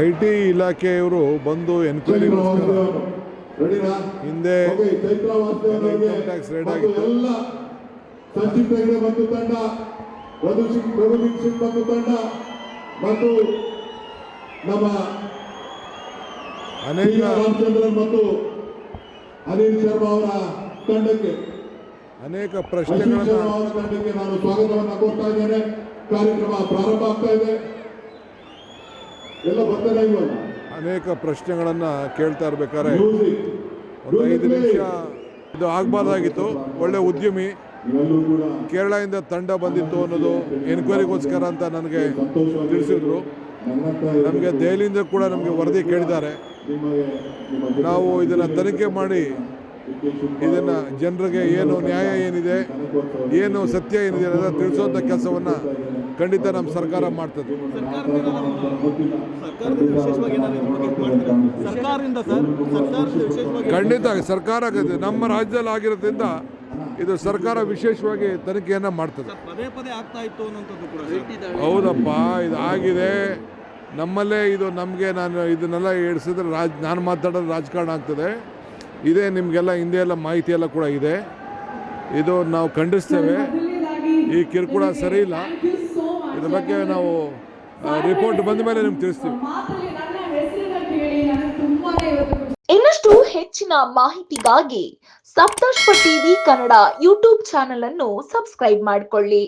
I T ಇಲಾಖೆಯವರು ಬಂದು ಎನ್ಕ್ವೈರಿಗೋಸ್ಕರ ಹಿಂದೆ ಟ್ಯಾಕ್ಸ್ ಮತ್ತು ಆಗಿತ್ತು. ಎಲ್ಲ ಹೆಗಡೆ ಮತ್ತು ತಂಡ. ರಘು ಸಿಂಗ್ ರಘುವೀರ್ ಸಿಂಗ್ ಮತ್ತು ತಂಡ. ಮತ್ತು ನಮ್ಮ ಅನೇಕ. ರಾಮಚಂದ್ರನ್ ಮತ್ತು ಅನಿಲ್ ಶರ್ಮಾ ಅವರ ತಂಡಕ್ಕೆ. ಅನೇಕ ಪ್ರಶ್ನೆಗಳನ್ನು ಅವರ ತಂಡಕ್ಕೆ ನಾನು ಸ್ವಾಗತವನ್ನು ಕೋರ್ತಾ ಇದ್ದೇನೆ. ಕಾರ್ಯಕ್ರಮ ಪ್ರಾರಂಭ ಆಗ್ತಾ ಇದೆ. ಅನೇಕ ಪ್ರಶ್ನೆಗಳನ್ನು ಕೇಳ್ತಾ ಇರ್ಬೇಕಾದ್ರೆ ಒಂದು ಐದು ನಿಮಿಷ ಇದು ಆಗಬಾರ್ದಾಗಿತ್ತು. ಒಳ್ಳೆ ಉದ್ಯಮಿ. ಕೇರಳದಿಂದ ತಂಡ ಬಂದಿತ್ತು ಅನ್ನೋದು ಎನ್ಕ್ವೈರಿಗೋಸ್ಕರ ಅಂತ ನನಗೆ ತಿಳಿಸಿದ್ರು. ನಮಗೆ ದೆಹಲಿಯಿಂದ ಕೂಡ ನಮಗೆ ವರದಿ ಕೇಳಿದ್ದಾರೆ. ನಾವು ಇದನ್ನು ತನಿಖೆ ಮಾಡಿ ಇದನ್ನು ಜನರಿಗೆ ಏನು ನ್ಯಾಯ ಏನಿದೆ ಏನು ಸತ್ಯ ಏನಿದೆ ಅನ್ನೋದನ್ನು ತಿಳಿಸುವಂಥ ಕೆಲಸವನ್ನು ಖಂಡಿತ ನಮ್ಮ ಸರ್ಕಾರ ಮಾಡ್ತದೆ. ಖಂಡಿತ ಸರ್ಕಾರ. ನಮ್ಮ ರಾಜ್ಯದಲ್ಲಿ ಆಗಿರೋದ್ರಿಂದ ಇದು ಸರ್ಕಾರ ವಿಶೇಷವಾಗಿ ತನಿಖೆಯನ್ನು ಮಾಡ್ತದೆ. ಹೌದಪ್ಪ ಇದು ಆಗಿದೆ. ನಮ್ಮಲ್ಲೇ ಇದು ನಮಗೆ ನಾನು ಇದನ್ನೆಲ್ಲ ಏಡ್ಸಿದ್ರೆ ರಾಜ್ ನಾನು ಮಾತಾಡೋದು ರಾಜಕಾರಣ ಆಗ್ತದೆ. ಇದೇ ನಿಮಗೆಲ್ಲ ಹಿಂದೆ ಎಲ್ಲ ಮಾಹಿತಿ ಎಲ್ಲ ಕೂಡ ಇದೆ. ಇದು ನಾವು ಖಂಡಿಸ್ತೇವೆ. ಈ ಕಿರುಕುಳ ಸರಿ ಇಲ್ಲ. ಇದ್ರ ಬಗ್ಗೆ ನಾವು ರಿಪೋರ್ಟ್ ಬಂದ ಮೇಲೆ ನಿಮ್ಗೆ ತಿಳಿಸ್ತೀವಿ. ಮಾತಲ್ಲಿ ನನ್ನ ಹೆಸರನ್ನ ಕೇಳಿ ನನಗೆ ತುಂಬಾನೇ ಇವತ್ತು ಇನ್ನಷ್ಟು ಹೆಚ್ಚಿನ ಮಾಹಿತಿಗಾಗಿ Saptarsha TV Kannada YouTube channel ಅನ್ನು ಸಬ್ಸ್ಕ್ರೈಬ್ ಮಾಡಿಕೊಳ್ಳಿ.